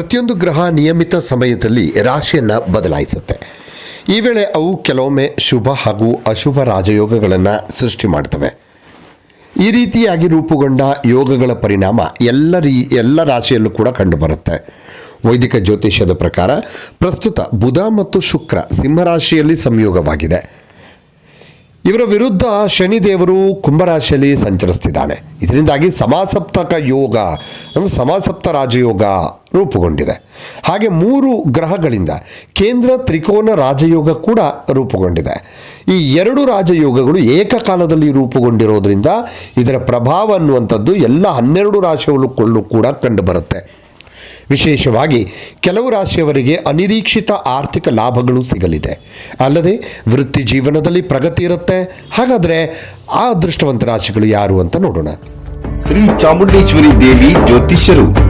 ಪ್ರತಿಯೊಂದು ಗ್ರಹ ನಿಯಮಿತ ಸಮಯದಲ್ಲಿ ರಾಶಿಯನ್ನು ಬದಲಾಯಿಸುತ್ತೆ. ಈ ವೇಳೆ ಅವು ಕೆಲವೊಮ್ಮೆ ಶುಭ ಹಾಗೂ ಅಶುಭ ರಾಜಯೋಗಗಳನ್ನು ಸೃಷ್ಟಿ ಮಾಡ್ತವೆ. ಈ ರೀತಿಯಾಗಿ ರೂಪುಗೊಂಡ ಯೋಗಗಳ ಪರಿಣಾಮ ಎಲ್ಲ ರೀ, ಎಲ್ಲ ರಾಶಿಯಲ್ಲೂ ಕೂಡ ಕಂಡುಬರುತ್ತೆ. ವೈದಿಕ ಜ್ಯೋತಿಷ್ಯದ ಪ್ರಕಾರ ಪ್ರಸ್ತುತ ಬುಧ ಮತ್ತು ಶುಕ್ರ ಸಿಂಹರಾಶಿಯಲ್ಲಿ ಸಂಯೋಗವಾಗಿದೆ. ಇವರ ವಿರುದ್ಧ ಶನಿದೇವರು ಕುಂಭರಾಶಿಯಲ್ಲಿ ಸಂಚರಿಸ್ತಿದ್ದಾನೆ. ಇದರಿಂದಾಗಿ ಸಮಾಸಪ್ತಕ ಯೋಗ ಅಂದರೆ ಸಮಾಸಪ್ತ ರಾಜಯೋಗ ರೂಪುಗೊಂಡಿದೆ. ಹಾಗೆ ಮೂರು ಗ್ರಹಗಳಿಂದ ಕೇಂದ್ರ ತ್ರಿಕೋನ ರಾಜಯೋಗ ಕೂಡ ರೂಪುಗೊಂಡಿದೆ. ಈ ಎರಡು ರಾಜಯೋಗಗಳು ಏಕಕಾಲದಲ್ಲಿ ರೂಪುಗೊಂಡಿರೋದ್ರಿಂದ ಇದರ ಪ್ರಭಾವ ಅನ್ನುವಂಥದ್ದು ಎಲ್ಲ ಹನ್ನೆರಡು ರಾಶಿಗಳು ಕೂಡ ಕಂಡುಬರುತ್ತೆ ವಿಶೇಷವಾಗಿ ಕೆಲವು ರಾಶಿಯವರಿಗೆ ಅನಿರೀಕ್ಷಿತ ಆರ್ಥಿಕ ಲಾಭಗಳು ಸಿಗಲಿದೆ. ಅಲ್ಲದೆ ವೃತ್ತಿ ಜೀವನದಲ್ಲಿ ಪ್ರಗತಿ ಇರುತ್ತೆ. ಹಾಗಾದರೆ ಆ ಅದೃಷ್ಟವಂತ ರಾಶಿಗಳು ಯಾರು ಅಂತ ನೋಡೋಣ. ಶ್ರೀ ಚಾಮುಂಡೇಶ್ವರಿ ದೇವಿ ಜ್ಯೋತಿಷ್ಯರು.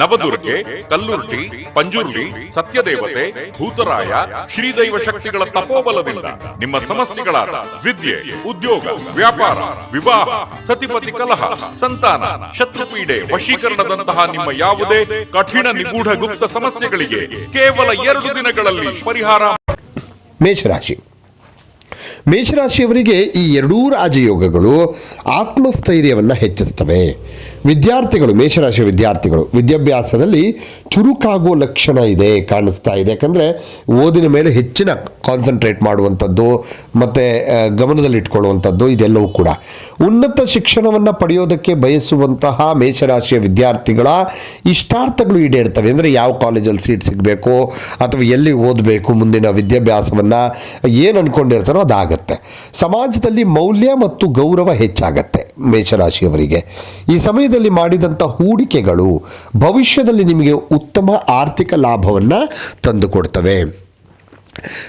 ನವದುರ್ಗೆ ಕಲ್ಲುರ್ಟಿ ಪಂಜುರ್ಲಿ ಸತ್ಯದೇವತೆ, ಭೂತರಾಯ, ಶ್ರೀದೈವ ಶಕ್ತಿಗಳ ತಪೋಬಲದಿಂದ ನಿಮ್ಮ ಸಮಸ್ಯೆಗಳಾದ ವಿದ್ಯೆ, ಉದ್ಯೋಗ, ವ್ಯಾಪಾರ, ವಿವಾಹ, ಸತಿಪತಿ ಕಲಹ, ಸಂತಾನ, ಶತ್ರುಪೀಡೆ ವಶೀಕರಣದಂತಹ ನಿಮ್ಮ ಯಾವುದೇ ಕಠಿಣ ನಿಗೂಢ ಗುಪ್ತ ಸಮಸ್ಯೆಗಳಿಗೆ ಕೇವಲ ಎರಡು ದಿನಗಳಲ್ಲಿ ಪರಿಹಾರ. ಮೇಷರಾಶಿ. ಮೇಷರಾಶಿಯವರಿಗೆ ಈ ಎರಡೂ ರಾಜಯೋಗಗಳು ಆತ್ಮಸ್ಥೈರ್ಯವನ್ನು ಹೆಚ್ಚಿಸ್ತವೆ ವಿದ್ಯಾರ್ಥಿಗಳು, ಮೇಷರಾಶಿ ವಿದ್ಯಾರ್ಥಿಗಳು, ವಿದ್ಯಾಭ್ಯಾಸದಲ್ಲಿ ಚುರುಕಾಗುವ ಲಕ್ಷಣ ಇದೆ, ಕಾಣಿಸ್ತಾ ಇದೆ. ಯಾಕಂದರೆ ಓದಿನ ಮೇಲೆ ಹೆಚ್ಚಿನ ಕಾನ್ಸಂಟ್ರೇಟ್ ಮಾಡುವಂಥದ್ದು, ಮತ್ತು ಗಮನದಲ್ಲಿಟ್ಕೊಳ್ಳುವಂಥದ್ದು ಇದೆಲ್ಲವೂ ಕೂಡ. ಉನ್ನತ ಶಿಕ್ಷಣವನ್ನು ಪಡೆಯೋದಕ್ಕೆ ಬಯಸುವಂತಹ ಮೇಷರಾಶಿಯ ವಿದ್ಯಾರ್ಥಿಗಳ ಇಷ್ಟಾರ್ಥಗಳು ಈಡೇರ್ತವೆ. ಅಂದರೆ ಯಾವ ಕಾಲೇಜಲ್ಲಿ ಸೀಟ್ ಸಿಗಬೇಕು, ಅಥವಾ ಎಲ್ಲಿ ಓದಬೇಕು ಮುಂದಿನ ವಿದ್ಯಾಭ್ಯಾಸವನ್ನು, ಏನು ಅಂದ್ಕೊಂಡಿರ್ತಾರೋ ಅದಾಗತ್ತೆ. ಸಮಾಜದಲ್ಲಿ ಮೌಲ್ಯ ಮತ್ತು ಗೌರವ ಹೆಚ್ಚಾಗತ್ತೆ ಮೇಷರಾಶಿಯವರಿಗೆ. ಈ ಸಮಯದಲ್ಲಿ ಮಾಡಿದಂಥ ಹೂಡಿಕೆಗಳು ಭವಿಷ್ಯದಲ್ಲಿ ನಿಮಗೆ ಉತ್ತಮ ಆರ್ಥಿಕ ಲಾಭವನ್ನು ತಂದುಕೊಡ್ತವೆ.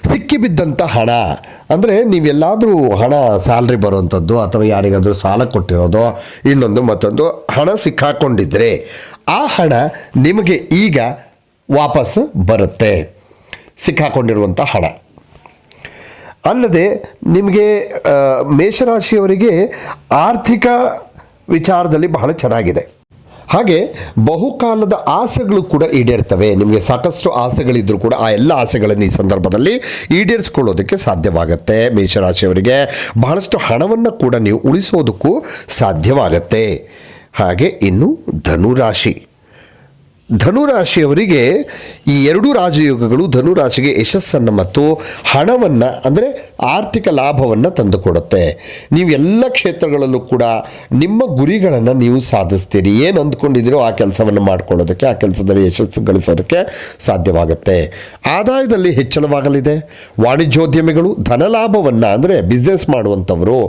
ಸಿಕ್ಕಿಬಿದ್ದಂಥ ಹಣ, ಅಂದರೆ ನೀವೆಲ್ಲಾದರೂ ಹಣ ಸ್ಯಾಲ್ರಿ ಬರುವಂಥದ್ದು ಅಥವಾ ಯಾರಿಗಾದರೂ ಸಾಲ ಕೊಟ್ಟಿರೋದು, ಇನ್ನೊಂದು ಮತ್ತೊಂದು ಹಣ ಸಿಕ್ಕಾಕೊಂಡಿದ್ದರೆ ಆ ಹಣ ನಿಮಗೆ ಈಗ ವಾಪಸ್ ಬರುತ್ತೆ. ಸಿಕ್ಕಾಕೊಂಡಿರುವಂಥ ಹಣ. ಅಲ್ಲದೆ ನಿಮಗೆ ಮೇಷರಾಶಿಯವರಿಗೆ ಆರ್ಥಿಕ ವಿಚಾರದಲ್ಲಿ ಬಹಳ ಚೆನ್ನಾಗಿದೆ. ಹಾಗೆ ಬಹುಕಾಲದ ಆಸೆಗಳು ಕೂಡ ಈಡೇರ್ತವೆ. ನಿಮಗೆ ಸಾಕಷ್ಟು ಆಸೆಗಳಿದ್ದರೂ ಕೂಡ ಆ ಎಲ್ಲ ಆಸೆಗಳನ್ನು ಈ ಸಂದರ್ಭದಲ್ಲಿ ಈಡೇರಿಸ್ಕೊಳ್ಳೋದಕ್ಕೆ ಸಾಧ್ಯವಾಗುತ್ತೆ. ಮೇಷರಾಶಿಯವರಿಗೆ ಬಹಳಷ್ಟು ಹಣವನ್ನು ಕೂಡ ನೀವು ಉಳಿಸೋದಕ್ಕೂ ಸಾಧ್ಯವಾಗತ್ತೆ. ಹಾಗೆ ಇನ್ನು ಧನುರಾಶಿ. ಧನುರಾಶಿಯವರಿಗೆ ಈ ಎರಡೂ ರಾಜಯೋಗಗಳು ಧನುರಾಶಿಗೆ ಯಶಸ್ಸನ್ನು ಮತ್ತು ಹಣವನ್ನು ಅಂದರೆ ಆರ್ಥಿಕ ಲಾಭವನ್ನು ತಂದುಕೊಡುತ್ತೆ. ನೀವು ಎಲ್ಲ ಕ್ಷೇತ್ರಗಳಲ್ಲೂ ಕೂಡ ನಿಮ್ಮ ಗುರಿಗಳನ್ನು ನೀವು ಸಾಧಿಸ್ತೀರಿ. ಏನು ಅಂದ್ಕೊಂಡಿದ್ದೀರೋ ಆ ಕೆಲಸವನ್ನು ಮಾಡ್ಕೊಳ್ಳೋದಕ್ಕೆ, ಆ ಕೆಲಸದಲ್ಲಿ ಯಶಸ್ಸು ಗಳಿಸೋದಕ್ಕೆ ಸಾಧ್ಯವಾಗುತ್ತೆ. ಆದಾಯದಲ್ಲಿ ಹೆಚ್ಚಳವಾಗಲಿದೆ. ವಾಣಿಜ್ಯೋದ್ಯಮಿಗಳು ಧನಲಾಭವನ್ನು ಅಂದರೆ ಬಿಸ್ನೆಸ್ ಮಾಡುವಂಥವರು,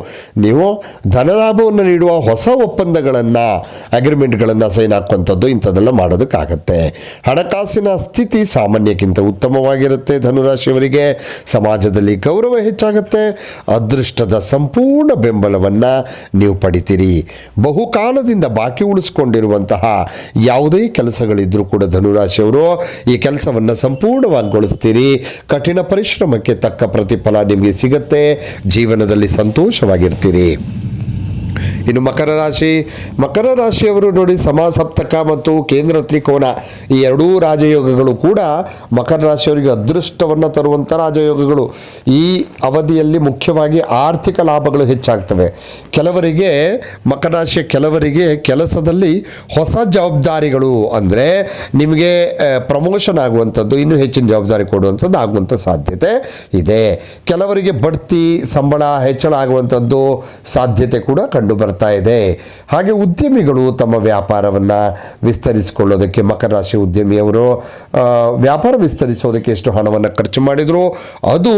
ನೀವು ಧನಲಾಭವನ್ನು ನೀಡುವ ಹೊಸ ಒಪ್ಪಂದಗಳನ್ನು ಅಗ್ರಿಮೆಂಟ್ಗಳನ್ನು ಸೈನ್ ಹಾಕುವಂಥದ್ದು ಇಂಥದ್ದೆಲ್ಲ ಮಾಡೋದಕ್ಕಾಗತ್ತೆ. ಹಣಕಾಸಿನ ಸ್ಥಿತಿ ಸಾಮಾನ್ಯಕ್ಕಿಂತ ಉತ್ತಮವಾಗಿರುತ್ತೆ ಧನುರಾಶಿಯವರಿಗೆ. ಸಮಾಜದಲ್ಲಿ ಗೌರವ ಹೆಚ್ಚಾಗುತ್ತೆ. ಅದೃಷ್ಟದ ಸಂಪೂರ್ಣ ಬೆಂಬಲವನ್ನು ನೀವು ಪಡಿತೀರಿ. ಬಹುಕಾಲದಿಂದ ಬಾಕಿ ಉಳಿಸ್ಕೊಂಡಿರುವಂತಹ ಯಾವುದೇ ಕೆಲಸಗಳಿದ್ದರೂ ಕೂಡ ಧನುರಾಶಿಯವರು ಈ ಕೆಲಸವನ್ನು ಸಂಪೂರ್ಣವಾಗಿಗೊಳಿಸ್ತೀರಿ. ಕಠಿಣ ಪರಿಶ್ರಮಕ್ಕೆ ತಕ್ಕ ಪ್ರತಿಫಲ ನಿಮಗೆ ಸಿಗುತ್ತೆ. ಜೀವನದಲ್ಲಿ ಸಂತೋಷವಾಗಿರ್ತೀರಿ. ಇನ್ನು ಮಕರ ರಾಶಿ. ಮಕರ ರಾಶಿಯವರು ನೋಡಿ ಸಮಾಸಪ್ತಕ ಮತ್ತು ಕೇಂದ್ರ ತ್ರಿಕೋನ. ಈ ಎರಡೂ ರಾಜಯೋಗಗಳು ಕೂಡ ಮಕರ ರಾಶಿಯವರಿಗೆ ಅದೃಷ್ಟವನ್ನು ತರುವಂಥ ರಾಜಯೋಗಗಳು. ಈ ಅವಧಿಯಲ್ಲಿ ಮುಖ್ಯವಾಗಿ ಆರ್ಥಿಕ ಲಾಭಗಳು ಹೆಚ್ಚಾಗ್ತವೆ. ಕೆಲವರಿಗೆ ಮಕರ ರಾಶಿಯ ಕೆಲವರಿಗೆ ಕೆಲಸದಲ್ಲಿ ಹೊಸ ಜವಾಬ್ದಾರಿಗಳು ಅಂದರೆ ನಿಮಗೆ ಪ್ರಮೋಷನ್ ಆಗುವಂಥದ್ದು, ಇನ್ನೂ ಹೆಚ್ಚಿನ ಜವಾಬ್ದಾರಿ ಕೊಡುವಂಥದ್ದು ಆಗುವಂಥ ಸಾಧ್ಯತೆ ಇದೆ. ಕೆಲವರಿಗೆ ಬಡ್ತಿ, ಸಂಬಳ ಹೆಚ್ಚಳ ಆಗುವಂಥದ್ದು ಸಾಧ್ಯತೆ ಕೂಡ ಕಂಡು ಬರುತ್ತೆ ಬರ್ತಾ ಇದೆ. ಹಾಗೆ ಉದ್ಯಮಿಗಳು ತಮ್ಮ ವ್ಯಾಪಾರವನ್ನು ವಿಸ್ತರಿಸಿಕೊಳ್ಳೋದಕ್ಕೆ ಮಕರ ರಾಶಿ ಉದ್ಯಮಿಯವರು ವ್ಯಾಪಾರ ವಿಸ್ತರಿಸೋದಕ್ಕೆ ಎಷ್ಟು ಹಣವನ್ನು ಖರ್ಚು ಮಾಡಿದ್ರು, ಅದು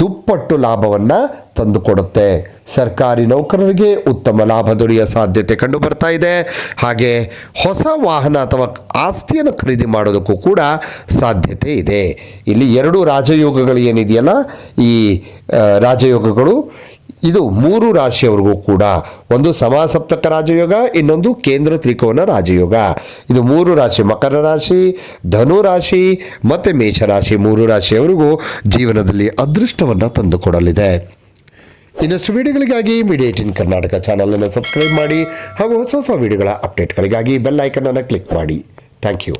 ದುಪ್ಪಟ್ಟು ಲಾಭವನ್ನು ತಂದುಕೊಡುತ್ತೆ. ಸರ್ಕಾರಿ ನೌಕರರಿಗೆ ಉತ್ತಮ ಲಾಭ ದೊರೆಯುವ ಸಾಧ್ಯತೆ ಕಂಡು ಬರ್ತಾ ಇದೆ. ಹಾಗೆ ಹೊಸ ವಾಹನ ಅಥವಾ ಆಸ್ತಿಯನ್ನು ಖರೀದಿ ಮಾಡೋದಕ್ಕೂ ಕೂಡ ಸಾಧ್ಯತೆ ಇದೆ. ಇಲ್ಲಿ ಎರಡು ರಾಜಯೋಗಗಳು ಏನಿದೆಯಲ್ಲ, ಈ ರಾಜಯೋಗಗಳು ಇದು ಮೂರು ರಾಶಿಯವರೆಗೂ ಕೂಡ ಒಂದು ಸಮಾಸಪ್ತಕ ರಾಜಯೋಗ, ಇನ್ನೊಂದು ಕೇಂದ್ರ ತ್ರಿಕೋನ ರಾಜಯೋಗ. ಇದು ಮೂರು ರಾಶಿ ಮಕರ ರಾಶಿ, ಧನು ರಾಶಿ, ಮತ್ತು ಮೇಷರಾಶಿ ಮೂರು ರಾಶಿಯವರೆಗೂ ಜೀವನದಲ್ಲಿ ಅದೃಷ್ಟವನ್ನು ತಂದುಕೊಡಲಿದೆ ಇನ್ನಷ್ಟು ವಿಡಿಯೋಗಳಿಗಾಗಿ ಮೀಡಿಯಾ ಏಟಿನ್ ಕರ್ನಾಟಕ ಚಾನಲನ್ನು ಸಬ್ಸ್ಕ್ರೈಬ್ ಮಾಡಿ ಹಾಗೂ ಹೊಸ ಹೊಸ ವಿಡಿಯೋಗಳ ಅಪ್ಡೇಟ್ಗಳಿಗಾಗಿ ಬೆಲ್ ಐಕನನ್ನು ಕ್ಲಿಕ್ ಮಾಡಿ. Thank you.